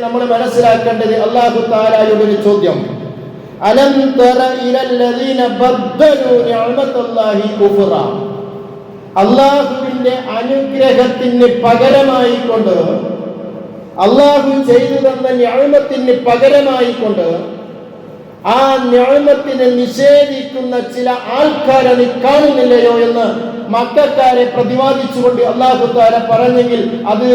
നമ്മൾ മനസ്സിലാക്കേണ്ടത് അള്ളാഹു താലായുടെ ഒരു ചോദ്യം. അലം തറ ഇലല്ലദീന ബദ്ദലു നിഅമത്തല്ലാഹി കുഫറ അള്ളാഹുവിന്റെ അനുഗ്രഹത്തിന് പകരമായി കൊണ്ട് അള്ളാഹു ചെയ്തു തന്ന ഞാമത്തിന് പകരമായി കൊണ്ട് ആ ഞാമത്തിനെ നിഷേധിക്കുന്ന ചില ആൾക്കാരെ നീ കാണുന്നില്ലയോ എന്ന് മക്കാരെ പ്രതിപാദിച്ചുകൊണ്ട് അള്ളാഹു താര പറഞ്ഞെങ്കിൽ അത്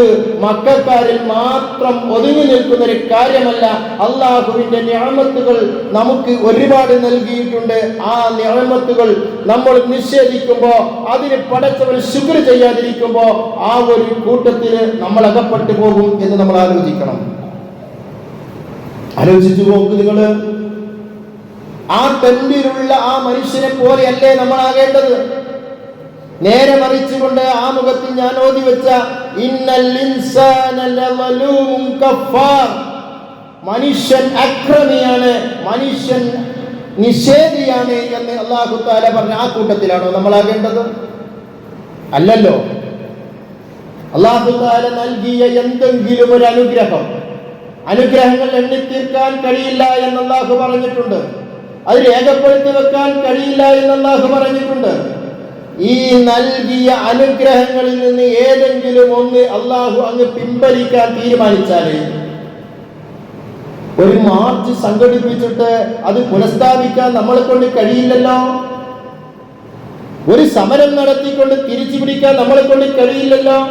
മക്കാരിൽ മാത്രം ഒതുങ്ങി നിൽക്കുന്ന ഒരു കാര്യമല്ല. അള്ളാഹുവിന്റെ ഞാമത്തുകൾ നമുക്ക് ഒരുപാട് നൽകിയിട്ടുണ്ട്. ആ ഞാമത്തുകൾ നമ്മൾ നിഷേധിക്കുമ്പോൾ അതിന് പടച്ചവൻ ശുക്ർ ചെയ്യാതിരിക്കുമ്പോൾ ആ ഒരു കൂട്ടത്തിൽ നമ്മൾ അകപ്പെട്ടു പോകും എന്ന് നമ്മൾ ആലോചിക്കണം. ആലോചിച്ചു നോക്ക് നിങ്ങൾ. ആ തെണ്ടിലുള്ള ആ മനുഷ്യനെ പോലെയല്ലേ നമ്മളാകേണ്ടത് നേരെ മറിച്ചുകൊണ്ട് ആ മുഖത്തിൽ ഞാൻ ഓതി വെച്ച ഇന്നൽ മനുഷ്യൻ അക്രമിയാണ് മനുഷ്യൻ നിഷേധിയാണ് എന്ന് അള്ളാഹു താല പറഞ്ഞ ആ കൂട്ടത്തിലാണോ നമ്മളാകേണ്ടത്? അല്ലല്ലോ. അള്ളാഹു താല നൽകിയ എന്തെങ്കിലും ഒരു അനുഗ്രഹം അനുഗ്രഹങ്ങൾ എണ്ണിത്തീർക്കാൻ കഴിയില്ല എന്ന് അള്ളാഹു പറഞ്ഞിട്ടുണ്ട്. അത് രേഖപ്പെടുത്തി വെക്കാൻ കഴിയില്ല എന്ന് അള്ളാഹു പറഞ്ഞിട്ടുണ്ട്. ഈ നൽകിയ അനുഗ്രഹങ്ങളിൽ നിന്ന് ഏതെങ്കിലും ഒന്ന് അള്ളാഹു അങ്ങ് പിൻവലിക്കാൻ തീരുമാനിച്ചാൽ ഒരു മാർച്ച് സംഘടിപ്പിച്ചിട്ട് അത് പുനഃസ്ഥാപിക്കാൻ നമ്മളെ കൊണ്ട് കഴിയില്ലല്ലോ? ഒരു സമരം നടത്തിക്കൊണ്ട് തിരിച്ചു പിടിക്കാൻ നമ്മളെ കൊണ്ട് കഴിയില്ലല്ലോ?